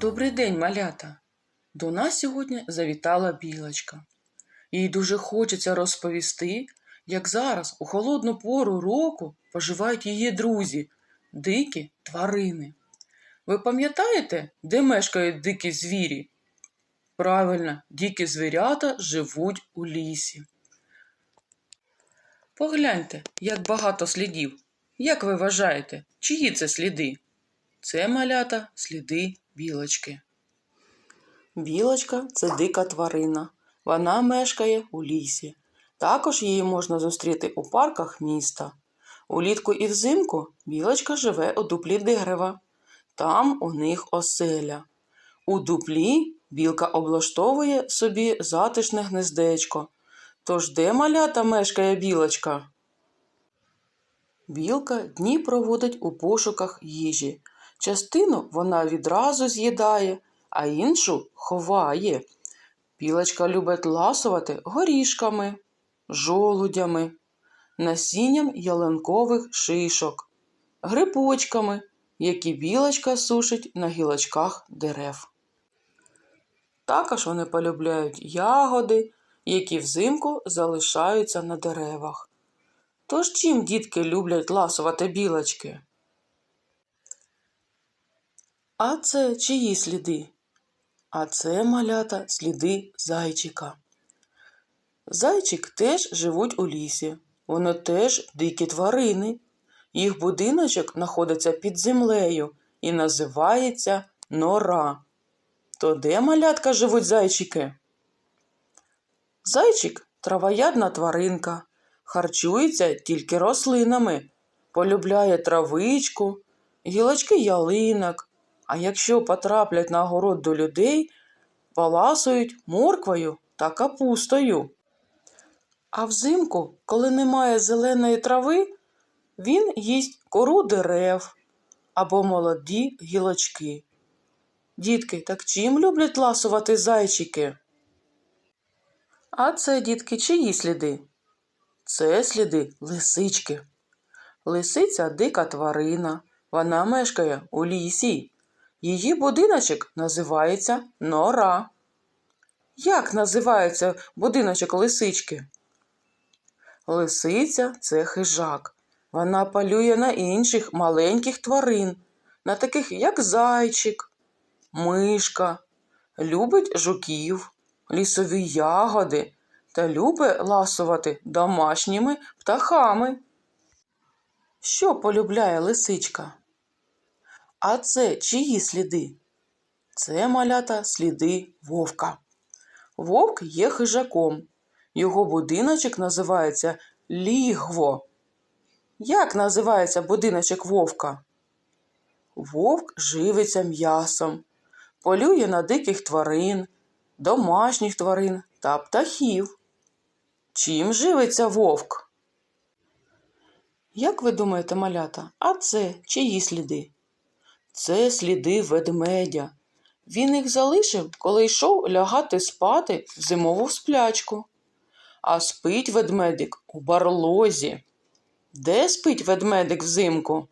Добрий день, малята! До нас сьогодні завітала білочка. Їй дуже хочеться розповісти, як зараз у холодну пору року поживають її друзі, дикі тварини. Ви пам'ятаєте, де мешкають дикі звірі? Правильно, дикі звірята живуть у лісі. Погляньте, як багато слідів. Як ви вважаєте, чиї це сліди? Це малята сліди білочки. Білочка це дика тварина. Вона мешкає у лісі. Також її можна зустріти у парках міста. Улітку і взимку білочка живе у дуплі дерева. Там у них оселя. У дуплі білка облаштовує собі затишне гнездечко. Тож де малята мешкає білочка? Білка дні проводить у пошуках їжі. Частину вона відразу з'їдає, а іншу ховає. Білочка любить ласувати горішками, жолудями, насінням ялинкових шишок, грибочками, які білочка сушить на гілочках дерев. Також вони полюбляють ягоди, які взимку залишаються на деревах. Тож чим дітки люблять ласувати білочки? А це чиї сліди? А це малята сліди зайчика. Зайчик теж живуть у лісі. Вони теж дикі тварини. Їх будиночок знаходиться під землею і називається нора. То де малятка живуть зайчики? Зайчик травоядна тваринка, харчується тільки рослинами, полюбляє травичку, гілочки ялинок, а якщо потраплять на город до людей, поласують морквою та капустою. А взимку, коли немає зеленої трави, він їсть кору дерев або молоді гілочки. Дітки, так чим люблять ласувати зайчики? А це, дітки, чиї сліди? Це сліди лисички. Лисиця дика тварина. Вона мешкає у лісі. Її будиночок називається нора. Як називається будиночок лисички? Лисиця це хижак. Вона полює на інших маленьких тварин, на таких, як зайчик, мишка, любить жуків, лісові ягоди та любить ласувати домашніми птахами. Що полюбляє лисичка? А це чиї сліди? Це малята сліди вовка. Вовк є хижаком. Його будиночок називається лігво. Як називається будиночок вовка? Вовк живиться м'ясом, полює на диких тварин, домашніх тварин та птахів. Чим живиться вовк? Як ви думаєте, малята, а це чиї сліди? Це сліди ведмедя. Він їх залишив, коли йшов лягати спати в зимову сплячку. А спить ведмедик у барлозі. Де спить ведмедик взимку?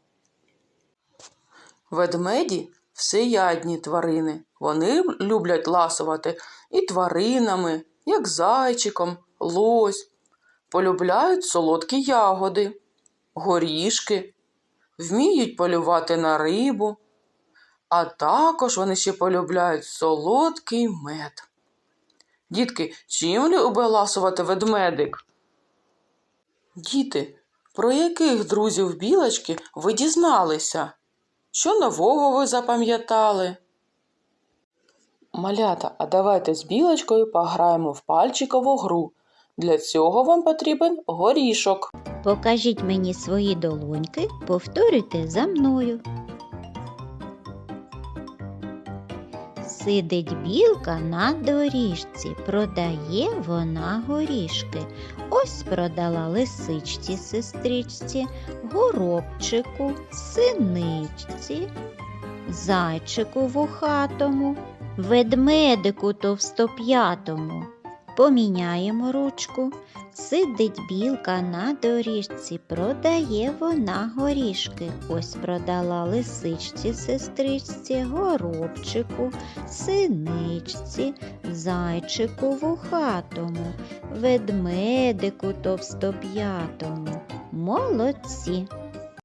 Ведмеді всеядні тварини. Вони люблять ласувати і тваринами, як зайчиком, лось. Полюбляють солодкі ягоди, горішки, вміють полювати на рибу, а також вони ще полюбляють солодкий мед. Дітки, чим любить ласувати ведмедик? Діти, про яких друзів білочки ви дізналися? Що нового ви запам'ятали? Малята, а давайте з білочкою пограємо в пальчикову гру. Для цього вам потрібен горішок. Покажіть мені свої долоньки, повторюйте за мною. Сидить білка на доріжці, продає вона горішки. Ось продала лисичці сестричці, горобчику, синичці, зайчику вухатому, ведмедику товстоп'ятому. Поміняємо ручку. Сидить білка на доріжці, продає вона горішки. Ось продала лисичці, сестричці, горобчику, синичці, зайчику вухатому, ведмедику товстоп'ятому. Молодці!